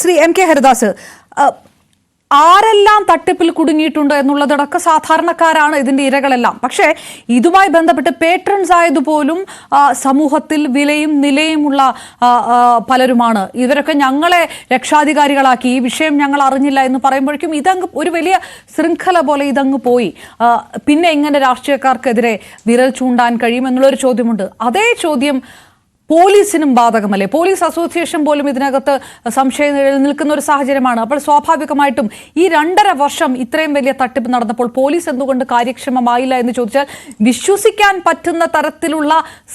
Shri M K Haridas ആരെല്ലാം തട്ടിപ്പിൽ കുടുങ്ങിയിട്ടുണ്ട് എന്നുള്ളതടക്കം സാധാരണക്കാരാണ് ഇതിന്റെ ഇരകളെല്ലാം. പക്ഷേ ഇതുമായി ബന്ധപ്പെട്ട് പേട്രൺസ് ആയതുപോലും സമൂഹത്തിൽ വിലയും നിലയുമുള്ള പലരുമാണ്. ഇവരൊക്കെ ഞങ്ങളെ രക്ഷാധികാരികളാക്കി. ഈ വിഷയം ഞങ്ങൾ അറിഞ്ഞില്ല എന്ന് പറയുമ്പോഴേക്കും ഇതങ്ങ് ഒരു വലിയ ശൃംഖല പോലെ ഇതങ്ങ് പോയി. പിന്നെ എങ്ങനെ രാഷ്ട്രീയക്കാർക്കെതിരെ വിരൽ ചൂണ്ടാൻ കഴിയും എന്നുള്ളൊരു ചോദ്യമുണ്ട്. അതേ ചോദ്യം പോലീസിനും ബാധകമല്ലേ? പോലീസ് അസോസിയേഷൻ പോലും ഇതിനകത്ത് സംശയം നിൽക്കുന്ന ഒരു സാഹചര്യമാണ്. അപ്പോൾ സ്വാഭാവികമായിട്ടും ഈ രണ്ടര വർഷം ഇത്രയും വലിയ തട്ടിപ്പ് നടന്നപ്പോൾ പോലീസ് എന്തുകൊണ്ട് കാര്യക്ഷമമായില്ല എന്ന് ചോദിച്ചാൽ വിശ്വസിക്കാൻ പറ്റുന്ന തരത്തിലുള്ള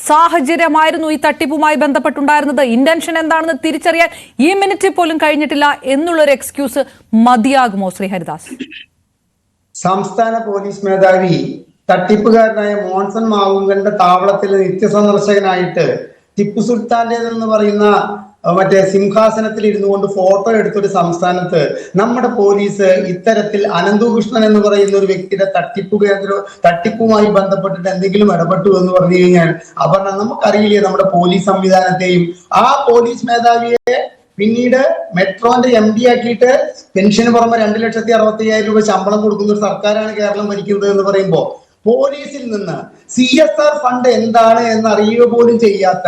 സാഹചര്യമായിരുന്നു ഈ തട്ടിപ്പുമായി ബന്ധപ്പെട്ടുണ്ടായിരുന്നത്. ഇന്റൻഷൻ എന്താണെന്ന് തിരിച്ചറിയാൻ ഈ മിനിറ്റ് പോലും കഴിഞ്ഞിട്ടില്ല എന്നുള്ളൊരു എക്സ്ക്യൂസ് മതിയാകുമോ ശ്രീ ഹരിദാസ്? സംസ്ഥാന പോലീസ് മേധാവി തട്ടിപ്പുകാരനായ മോൺസൺ മാവുങ്കന്റെ താവളത്തിൽ നിത്യസന്ദർശകനായിട്ട് ടിപ്പു സുൽത്താന്റേതെന്ന് പറയുന്ന മറ്റേ സിംഹാസനത്തിൽ ഇരുന്നു കൊണ്ട് ഫോട്ടോ എടുത്തൊരു സംസ്ഥാനത്ത് നമ്മുടെ പോലീസ് ഇത്തരത്തിൽ അനന്തകൃഷ്ണൻ എന്ന് പറയുന്ന ഒരു വ്യക്തിയുടെ തട്ടിപ്പ് കേന്ദ്ര തട്ടിപ്പുമായി ബന്ധപ്പെട്ടിട്ട് എന്തെങ്കിലും ഇടപെട്ടു എന്ന് പറഞ്ഞു കഴിഞ്ഞാൽ അപർണ നമുക്കറിയില്ലേ നമ്മുടെ പോലീസ് സംവിധാനത്തെയും? ആ പോലീസ് മേധാവിയെ പിന്നീട് മെട്രോന്റെ എം ഡി ആക്കിയിട്ട് പെൻഷന് പുറമെ രണ്ട് ലക്ഷത്തി അറുപത്തി അയ്യായിരം രൂപ ശമ്പളം കൊടുക്കുന്ന ഒരു സർക്കാരാണ് കേരളം ഭരിക്കുന്നത് എന്ന് പറയുമ്പോൾ പോലീസിൽ നിന്ന് സി എസ് ആർ ഫണ്ട് എന്താണ് എന്ന് അറിയുക പോലും ചെയ്യാത്ത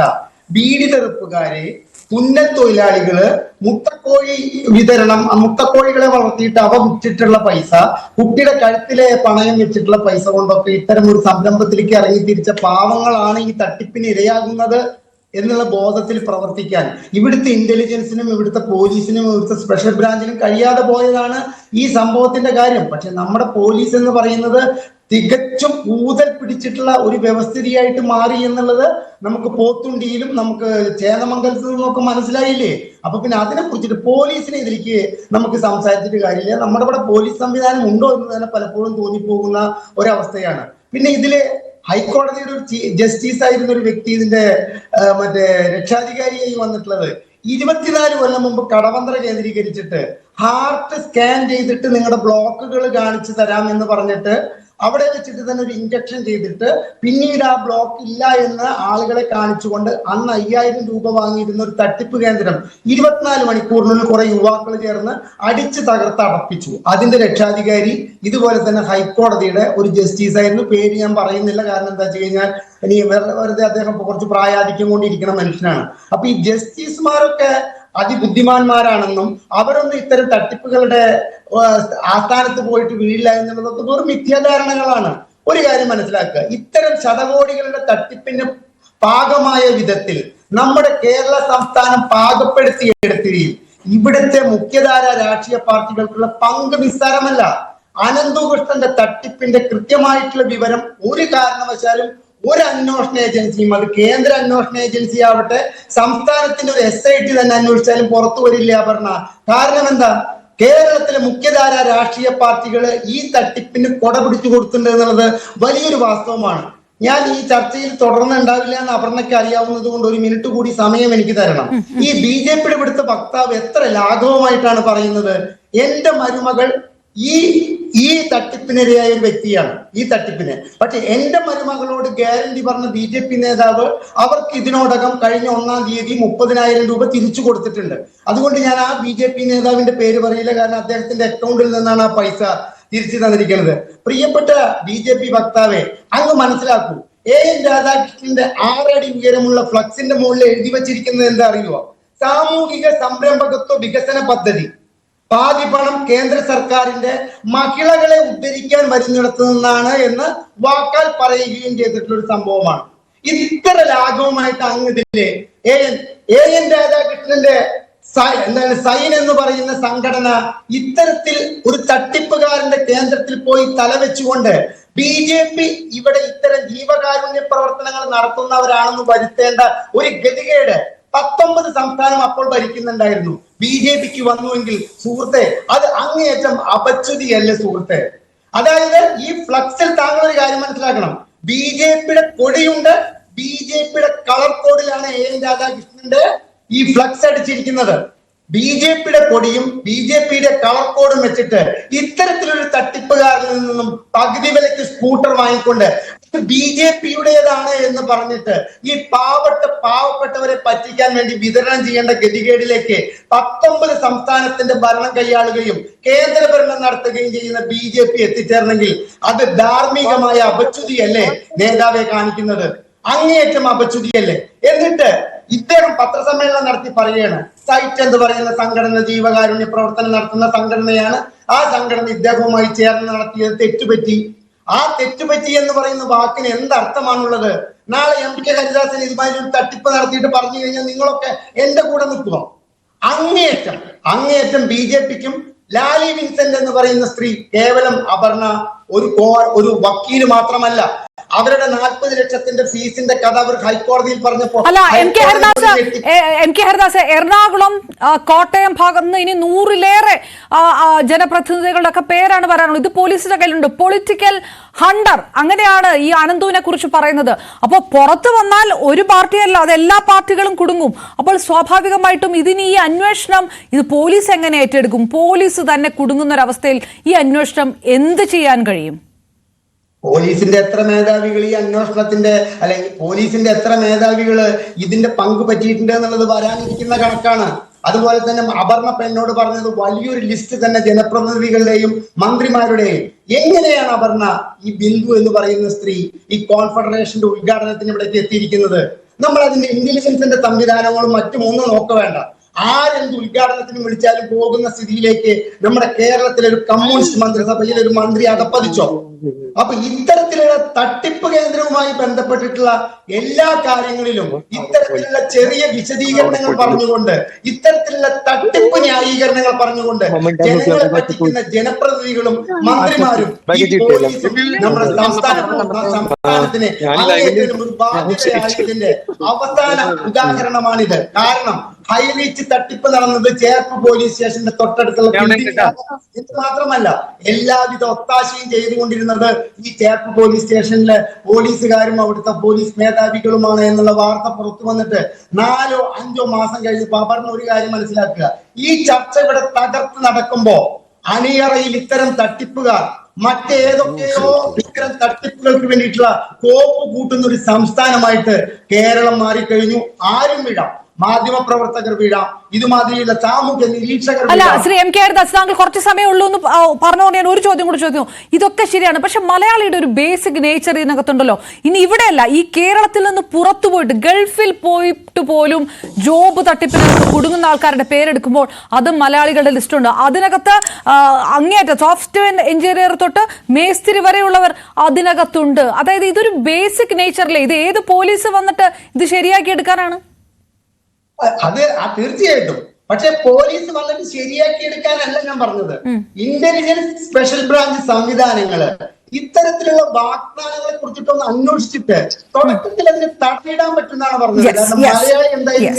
ബീഡി തെറുപ്പുകാരെ പുന്നത്തൊഴിലാളികൾ മുട്ടക്കോഴി വിതരണം മുട്ടക്കോഴികളെ വളർത്തിയിട്ട് അവ വിറ്റിട്ടുള്ള പൈസ കുട്ടിയുടെ കഴുത്തിലെ പണയം വെച്ചിട്ടുള്ള പൈസ കൊണ്ടൊക്കെ ഇത്തരം ഒരു സംരംഭത്തിലേക്ക് ഇറങ്ങി തിരിച്ച പാവങ്ങളാണ് ഈ തട്ടിപ്പിന് ഇരയാകുന്നത് എന്നുള്ള ബോധത്തിൽ പ്രവർത്തിക്കാൻ. ഇവിടുത്തെ ഇന്റലിജൻസിനും ഇവിടുത്തെ പോലീസിനും ഇവിടുത്തെ സ്പെഷ്യൽ ബ്രാഞ്ചിനും കഴിയാതെ പോയതാണ് ഈ സംഭവത്തിന്റെ കാര്യം. പക്ഷെ നമ്മുടെ പോലീസ് എന്ന് പറയുന്നത് തികച്ചും ഊതൽ പിടിച്ചിട്ടുള്ള ഒരു വ്യവസ്ഥിതിയായിട്ട് മാറി എന്നുള്ളത് നമുക്ക് പോത്തുണ്ടിയിലും നമുക്ക് ചേതമംഗലത്തിൽ നിന്നൊക്കെ മനസ്സിലായില്ലേ? അപ്പൊ പിന്നെ അതിനെ കുറിച്ചിട്ട് പോലീസിനെ ഇതിലേക്ക് നമുക്ക് സംസാരിച്ചിട്ട് കാര്യമില്ല. നമ്മുടെ ഇവിടെ പോലീസ് സംവിധാനം ഉണ്ടോ എന്ന് തന്നെ പലപ്പോഴും തോന്നിപ്പോകുന്ന ഒരവസ്ഥയാണ്. പിന്നെ ഇതിൽ ഹൈക്കോടതിയുടെ ഒരു ജസ്റ്റിസ് ആയിരുന്ന ഒരു വ്യക്തി ഇതിന്റെ മറ്റേ രക്ഷാധികാരിയായി വന്നിട്ടുള്ളത്. ഇരുപത്തിനാല് കൊല്ലം മുമ്പ് കടവന്ത്ര കേന്ദ്രീകരിച്ചിട്ട് ഹാർട്ട് സ്കാൻ ചെയ്തിട്ട് നിങ്ങളുടെ ബ്ലോക്കുകൾ കാണിച്ചു തരാം എന്ന് പറഞ്ഞിട്ട് അവിടെ വെച്ചിട്ട് തന്നെ ഒരു ഇഞ്ചക്ഷൻ ചെയ്തിട്ട് പിന്നീട് ആ ബ്ലോക്ക് ഇല്ല എന്ന് ആളുകളെ കാണിച്ചുകൊണ്ട് അന്ന് അയ്യായിരം രൂപ വാങ്ങിയിരുന്ന ഒരു തട്ടിപ്പ് കേന്ദ്രം ഇരുപത്തിനാല് മണിക്കൂറിനുള്ളിൽ കുറെ യുവാക്കൾ ചേർന്ന് അടിച്ച് തകർത്ത് അടപ്പിച്ചു. അതിന്റെ രക്ഷാധികാരി ഇതുപോലെ തന്നെ ഹൈക്കോടതിയുടെ ഒരു ജസ്റ്റിസ് ആയിരുന്നു. പേര് ഞാൻ പറയുന്നില്ല. കാരണം എന്താ വെച്ച് കഴിഞ്ഞാൽ ഇനി വെറുതെ അദ്ദേഹം കുറച്ച് പ്രായാധിക്യം കൊണ്ടിരിക്കുന്ന മനുഷ്യനാണ്. അപ്പൊ ഈ ജസ്റ്റിസുമാരൊക്കെ അതിബുദ്ധിമാന്മാരാണെന്നും അവരൊന്നും ഇത്തരം തട്ടിപ്പുകളുടെ ആസ്ഥാനത്ത് പോയിട്ട് വീഴില്ല എന്നുള്ളതൊക്കെ വെറും മിഥ്യാധാരണകളാണ്. ഒരു കാര്യം മനസ്സിലാക്കുക. ഇത്തരം ശതകോടികളുടെ തട്ടിപ്പിന് പാകമായ വിധത്തിൽ നമ്മുടെ കേരള സംസ്ഥാനം പാകപ്പെടുത്തിയെടുത്തിരിക്കും. ഇവിടുത്തെ മുഖ്യധാര രാഷ്ട്രീയ പാർട്ടികൾക്കുള്ള പങ്ക് നിസ്സാരമല്ല. അനന്തകൃഷ്ണന്റെ തട്ടിപ്പിന്റെ കൃത്യമായിട്ടുള്ള വിവരം ഒരു കാരണവശാലും ഒരു അന്വേഷണ ഏജൻസിയും അത് കേന്ദ്ര അന്വേഷണ ഏജൻസി ആവട്ടെ സംസ്ഥാനത്തിന്റെ ഒരു എസ് ഐ ടി തന്നെ അന്വേഷിച്ചാലും പുറത്തു വരില്ല പറഞ്ഞ കാരണം എന്താ? കേരളത്തിലെ മുഖ്യധാര രാഷ്ട്രീയ പാർട്ടികൾ ഈ തട്ടിപ്പിന് കൊട പിടിച്ചു കൊടുത്തിട്ടുണ്ട് എന്നുള്ളത് വലിയൊരു വാസ്തവമാണ്. ഞാൻ ഈ ചർച്ചയിൽ തുടർന്ന് ഉണ്ടാവില്ല എന്ന് അപർണയ്ക്ക് അറിയാവുന്നത് കൊണ്ട് ഒരു മിനിറ്റ് കൂടി സമയം എനിക്ക് തരണം. ഈ ബി ജെ പിയുടെ ഇവിടുത്തെ വക്താവ് എത്ര ലാഘവമായിട്ടാണ് പറയുന്നത്? എന്റെ മരുമകൾ ഈ ഈ തട്ടിപ്പിനിരയായ ഒരു വ്യക്തിയാണ് ഈ തട്ടിപ്പിന്. പക്ഷെ എന്റെ മരുമകളോട് ഗ്യാരണ്ടി പറഞ്ഞ ബി ജെ പി നേതാവ് അവർക്ക് ഇതിനോടകം കഴിഞ്ഞ ഒന്നാം തീയതി മുപ്പതിനായിരം രൂപ തിരിച്ചു കൊടുത്തിട്ടുണ്ട്. അതുകൊണ്ട് ഞാൻ ആ ബി ജെ പി നേതാവിന്റെ പേര് പറയില്ല. കാരണം അദ്ദേഹത്തിന്റെ അക്കൗണ്ടിൽ നിന്നാണ് ആ പൈസ തിരിച്ചു തന്നിരിക്കുന്നത്. പ്രിയപ്പെട്ട ബി ജെ പി വക്താവെ അങ്ങ് മനസ്സിലാക്കൂ. എ എൻ രാധാകൃഷ്ണന്റെ ആറടി ഉയരമുള്ള ഫ്ലക്സിന്റെ മുകളിൽ എഴുതി വച്ചിരിക്കുന്നത് എന്താ അറിയുമോ സാമൂഹിക സംരംഭകത്വ വികസന പദ്ധതി. പാതി പണം കേന്ദ്ര സർക്കാരിന്റെ മഹിളകളെ ഉദ്ധരിക്കാൻ വരുന്നിടത്തു നിന്നാണ് എന്ന് വാക്കാൽ പറയുകയും ചെയ്തിട്ടുള്ള ഒരു സംഭവമാണ്. ഇത്ര ലാഘവമായിട്ട് അങ്ങ് ഇതില്ലേ എ എൻ എ എൻ രാധാകൃഷ്ണന്റെ എന്താണ് സൈൻ എന്ന് പറയുന്ന സംഘടന ഇത്തരത്തിൽ ഒരു തട്ടിപ്പുകാരന്റെ കേന്ദ്രത്തിൽ പോയി തലവെച്ചുകൊണ്ട് ബി ജെ പി ഇവിടെ ഇത്തരം ജീവകാരുണ്യ പ്രവർത്തനങ്ങൾ നടത്തുന്നവരാണെന്ന് വരുത്തേണ്ട ഒരു ഗതികേട് പത്തൊമ്പത് സംസ്ഥാനം അപ്പോൾ ഭരിക്കുന്നുണ്ടായിരുന്നു. ബി ജെ പിക്ക് വന്നുവെങ്കിൽ സുഹൃത്തെ അത് അങ്ങേയറ്റം അപച്യുതിയല്ലേ സുഹൃത്തെ? അതായത് ഈ ഫ്ലക്സിൽ താങ്കൾ ഒരു കാര്യം മനസ്സിലാക്കണം. ബി ജെ പിയുടെ കൊടിയുണ്ട് ബി ജെ പിയുടെ കളർ കോഡിലാണ് എ എൻ രാധാകൃഷ്ണന്റെ ഈ ഫ്ലക്സ് അടിച്ചിരിക്കുന്നത്. ബി ജെ പിയുടെ കൊടിയും ബി ജെ പിയുടെ കളർ കോഡും വെച്ചിട്ട് ഇത്തരത്തിലൊരു തട്ടിപ്പുകാരിൽ നിന്നും പകുതി വിലയ്ക്ക് സ്കൂട്ടർ വാങ്ങിക്കൊണ്ട് ബി ജെ പിയുടേതാണ് എന്ന് പറഞ്ഞിട്ട് ഈ പാവപ്പെട്ട പാവപ്പെട്ടവരെ പറ്റിക്കാൻ വേണ്ടി വിതരണം ചെയ്യേണ്ട ഗതികേടിലേക്ക് പത്തൊമ്പത് സംസ്ഥാനത്തിന്റെ ഭരണം കൈയാളുകയും കേന്ദ്ര ഭരണം നടത്തുകയും ചെയ്യുന്ന ബി ജെ പി എത്തിച്ചേർന്നെങ്കിൽ അത് ധാർമ്മികമായ അപച്യുതിയല്ലേ നേതാവെ കാണിക്കുന്നത്? അങ്ങേയറ്റം അപച്യുതിയല്ലേ? എന്നിട്ട് ഇദ്ദേഹം പത്രസമ്മേളനം നടത്തി പറയുകയാണ്. സൈറ്റ് എന്ന് പറയുന്ന സംഘടന ജീവകാരുണ്യ പ്രവർത്തനം നടത്തുന്ന സംഘടനയാണ് ആ സംഘടന ഇദ്ദേഹവുമായി ചേർന്ന് നടത്തിയത് തെറ്റുപറ്റി. ആ തെറ്റുപറ്റി എന്ന് പറയുന്ന വാക്കിന് എന്തർത്ഥമാണുള്ളത്? നാളെ എം കെ ഹരിദാസൻ ഇതുമായി തട്ടിപ്പ് നടത്തിയിട്ട് പറഞ്ഞു കഴിഞ്ഞാൽ നിങ്ങളൊക്കെ എന്റെ കൂടെ നിൽക്കുക അങ്ങേയറ്റം അങ്ങേയറ്റം ബി ജെ പിക്കും ലാലി വിൻസെന്റ് എന്ന് പറയുന്ന സ്ത്രീ കേവലം അപർണ ഒരു ഒരു വക്കീൽ മാത്രമല്ല അവരുടെ നാൽപ്പത് ലക്ഷത്തിന്റെ ഫീസിന്റെ കഥ അവർ ഹൈക്കോടതിയിൽ പറഞ്ഞപ്പോ അല്ല M K Haridas M K Haridas Ernakulam Kottayam ഭാഗത്ത് നിന്ന് ഇനി നൂറിലേറെ ജനപ്രതിനിധികളുടെ ഒക്കെ പേരാണ് പറയാനുള്ളത് ഇത് പോലീസിന്റെ കയ്യിലുണ്ട്. പൊളിറ്റിക്കൽ ഹണ്ടർ അങ്ങനെയാണ് ഈ അനന്തുവിനെ കുറിച്ച് പറയുന്നത്. അപ്പോൾ പുറത്തു വന്നാൽ ഒരു പാർട്ടിയല്ല അത് എല്ലാ പാർട്ടികളും കുടുങ്ങും. അപ്പോൾ സ്വാഭാവികമായിട്ടും ഇതിന് ഈ അന്വേഷണം ഇത് പോലീസ് എങ്ങനെ ഏറ്റെടുക്കും? പോലീസ് തന്നെ കുടുങ്ങുന്ന ഒരവസ്ഥയിൽ ഈ അന്വേഷണം എന്ത് ചെയ്യാൻ കഴിയും? പോലീസിന്റെ എത്ര മേധാവികൾ ഈ അന്വേഷണത്തിന്റെ അല്ലെങ്കിൽ പോലീസിന്റെ എത്ര മേധാവികൾ ഇതിന്റെ പങ്ക് പറ്റിയിട്ടുണ്ട് എന്നുള്ളത് വരാനിരിക്കുന്ന കണക്കാണ്. അതുപോലെ തന്നെ അപർണ എന്നോട് പറഞ്ഞത് വലിയൊരു ലിസ്റ്റ് തന്നെ ജനപ്രതിനിധികളുടെയും മന്ത്രിമാരുടെയും. എങ്ങനെയാണ് അപർണ ഈ ബിന്ദു എന്ന് പറയുന്ന സ്ത്രീ ഈ കോൺഫെഡറേഷന്റെ ഉദ്ഘാടനത്തിന് ഇവിടേക്ക് എത്തിയിരിക്കുന്നത്? നമ്മൾ അതിന്റെ ഇന്റലിജൻസിന്റെ സംവിധാനങ്ങളും മറ്റും ഒന്നും നോക്ക വേണ്ട ആരെന്ത് ഉദ്ഘാടനത്തിന് വിളിച്ചാലും പോകുന്ന സ്ഥിതിയിലേക്ക് നമ്മുടെ കേരളത്തിലെ ഒരു കമ്മ്യൂണിസ്റ്റ് മന്ത്രിസഭയിൽ ഒരു മന്ത്രി അകപ്പതിച്ചോ അപ്പൊ ഇത്തരത്തിലുള്ള തട്ടിപ്പ് കേന്ദ്രവുമായി ബന്ധപ്പെട്ടിട്ടുള്ള എല്ലാ കാര്യങ്ങളിലും ഇത്തരത്തിലുള്ള ചെറിയ വിശദീകരണങ്ങൾ പറഞ്ഞുകൊണ്ട് ഇത്തരത്തിലുള്ള തട്ടിപ്പ് ന്യായീകരണങ്ങൾ പറഞ്ഞുകൊണ്ട് ജനങ്ങളെ പറ്റിക്കുന്ന ജനപ്രതിനിധികളും മന്ത്രിമാരും ഈ പോലീസും നമ്മുടെ സംസ്ഥാന സംസ്ഥാനത്തിന് ഒരു ബാധ്യതയായതിന്റെ അവസാന ഉദാഹരണമാണിത്. കാരണം ഹൈറീച്ച് തട്ടിപ്പ് നടന്നത് ചേർപ്പ് പോലീസ് സ്റ്റേഷന്റെ തൊട്ടടുത്തുള്ള എന്ത് ഇത് മാത്രമല്ല എല്ലാവിധ ഒത്താശയും ചെയ്തുകൊണ്ടിരുന്നത് ഈ ചേർപ്പ് പോലീസ് സ്റ്റേഷനിലെ പോലീസുകാരും അവിടുത്തെ പോലീസ് മേധാവികളുമാണ് എന്നുള്ള വാർത്ത പുറത്തു വന്നിട്ട് നാലോ അഞ്ചോ മാസം കഴിഞ്ഞ് പറഞ്ഞ ഒരു കാര്യം മനസ്സിലാക്കുക. ഈ ചർച്ച ഇവിടെ തകർത്ത് നടക്കുമ്പോ അണിയറയിൽ ഇത്തരം തട്ടിപ്പുകാർ മറ്റേതൊക്കെയോ ഇത്തരം തട്ടിപ്പുകൾക്ക് വേണ്ടിയിട്ടുള്ള കോപ്പ് കൂട്ടുന്ന ഒരു സംസ്ഥാനമായിട്ട് കേരളം മാറിക്കഴിഞ്ഞു. ആരും വിടാം. മാധ്യമ പ്രവർത്തകർ വീഴാം. ഇതുമാതിരിയുള്ള സാമൂഹ്യ നിരീക്ഷകർ അല്ല Sri M K R Das താങ്കൾ കുറച്ച് സമയം ഉള്ളൂ എന്ന് പറഞ്ഞുകൊണ്ട് ഞാൻ ഒരു ചോദ്യം കൂടി ചോദിക്കുന്നു. ഇതൊക്കെ ശരിയാണ്. പക്ഷെ മലയാളിയുടെ ഒരു ബേസിക് നേച്ചർ ഇതിനകത്തുണ്ടല്ലോ. ഇനി ഇവിടെയല്ല ഈ കേരളത്തിൽ നിന്ന് പുറത്തു പോയിട്ട് ഗൾഫിൽ പോയിട്ട് പോലും ജോബ് തട്ടിപ്പിന് കുടുങ്ങുന്ന ആൾക്കാരുടെ പേരെടുക്കുമ്പോൾ അത് മലയാളികളുടെ ലിസ്റ്റുണ്ട് അതിനകത്ത് അങ്ങേറ്റ അങ്ങേയറ്റ സോഫ്റ്റ്വെയർ എഞ്ചിനീയർ തൊട്ട് മേസ്തിരി വരെയുള്ളവർ അതിനകത്തുണ്ട്. അതായത് ഇതൊരു ബേസിക് നേച്ചറിലെ ഇത് ഏത് പോലീസ് വന്നിട്ട് ഇത് ശരിയാക്കി എടുക്കാനാണ്? അത് ആ തീർച്ചയായിട്ടും. പക്ഷെ പോലീസ് വന്നിട്ട് ശരിയാക്കി എടുക്കാനല്ല ഞാൻ പറഞ്ഞത്. ഇന്റലിജൻസ് സ്പെഷ്യൽ ബ്രാഞ്ച് സംവിധാനങ്ങൾ ഇത്തരത്തിലുള്ള വാഗ്ദാനങ്ങളെ കുറിച്ചിട്ടൊന്ന് അന്വേഷിച്ചിട്ട് തുടക്കത്തിൽ അതിന് തടയിടാൻ പറ്റുന്നതാണ് പറഞ്ഞത്. കാരണം മലയാളി എന്തായാലും.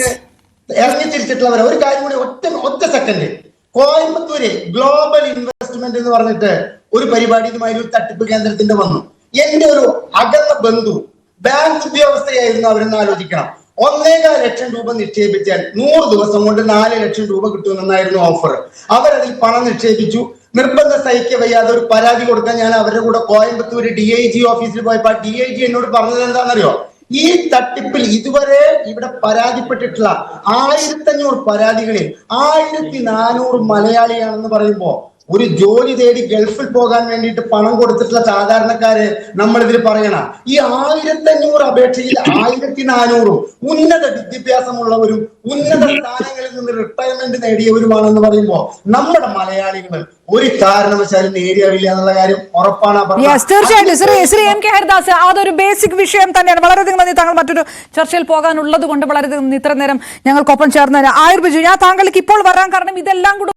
ഇറങ്ങി തിരിച്ചിട്ടുള്ളവരെ ഒരു കാര്യം കൂടി ഒറ്റ ഒറ്റ സെക്കൻഡ് കോയമ്പത്തൂര് ഗ്ലോബൽ ഇൻവെസ്റ്റ്മെന്റ് എന്ന് പറഞ്ഞിട്ട് ഒരു പരിപാടി ഇതുമായി ഒരു തട്ടിപ്പ് കേന്ദ്രത്തിന്റെ വന്നു. എന്റെ ഒരു അകന്ന ബന്ധു ബാങ്ക് ഉദ്യോഗസ്ഥയായിരുന്നു അവരെന്ന് ആലോചിക്കണം. ഒന്നേകാൽ ലക്ഷം രൂപ നിക്ഷേപിച്ചാൽ നൂറ് ദിവസം കൊണ്ട് നാല് ലക്ഷം രൂപ കിട്ടുമെന്നായിരുന്നു ഓഫർ അവരതിൽ പണം നിക്ഷേപിച്ചു. നിർബന്ധ സഹിക്ക വയ്യാതെ ഒരു പരാതി കൊടുക്കാൻ ഞാൻ അവരുടെ കൂടെ കോയമ്പത്തൂര് ഡി ഐ ജി ഓഫീസിൽ പോയപ്പോ ഡി ഐ ജി എന്നോട് പറഞ്ഞത് എന്താണെന്നറിയോ? ഈ തട്ടിപ്പിൽ ഇതുവരെ ഇവിടെ പരാതിപ്പെട്ടിട്ടുള്ള ആയിരത്തഞ്ഞൂറ് പരാതികളിൽ ആയിരത്തി നാനൂറ് മലയാളിയാണെന്ന് പറയുമ്പോ ഒരു ജോലി തേടി ഗൾഫിൽ പോകാൻ വേണ്ടിയിട്ട് പണം കൊടുത്തിട്ടുള്ള സാധാരണക്കാരെ നമ്മൾ ഇതിൽ പറയണ. ഈ ആയിരത്തഞ്ഞൂറ് അപേക്ഷയിൽ ആയിരത്തി നാനൂറും ഉന്നത വിദ്യാഭ്യാസമുള്ളവരും ഉന്നത സ്ഥാനങ്ങളിൽ നിന്ന് റിട്ടയർമെന്റ് നേടിയവരുമാണെന്ന് പറയുമ്പോൾ നമ്മുടെ മലയാളികൾ ഒരു കാരണവശാലും നേടിയാവില്ല എന്നുള്ള കാര്യം ഉറപ്പാണ് തീർച്ചയായിട്ടും. ശ്രീ ശ്രീ എം കെ ഹരിദാസ് അതൊരു ബേസിക് വിഷയം തന്നെയാണ്. വളരെയധികം നന്ദി. താങ്കൾ മറ്റൊരു ചർച്ചയിൽ പോകാനുള്ളത് കൊണ്ട് വളരെയധികം ഇത്ര നേരം ഞങ്ങൾക്കൊപ്പം ചേർന്നതിന് ആയുർബിജു ഞാൻ താങ്കൾക്ക് ഇപ്പോൾ വരാൻ കാരണം ഇതെല്ലാം കൂടി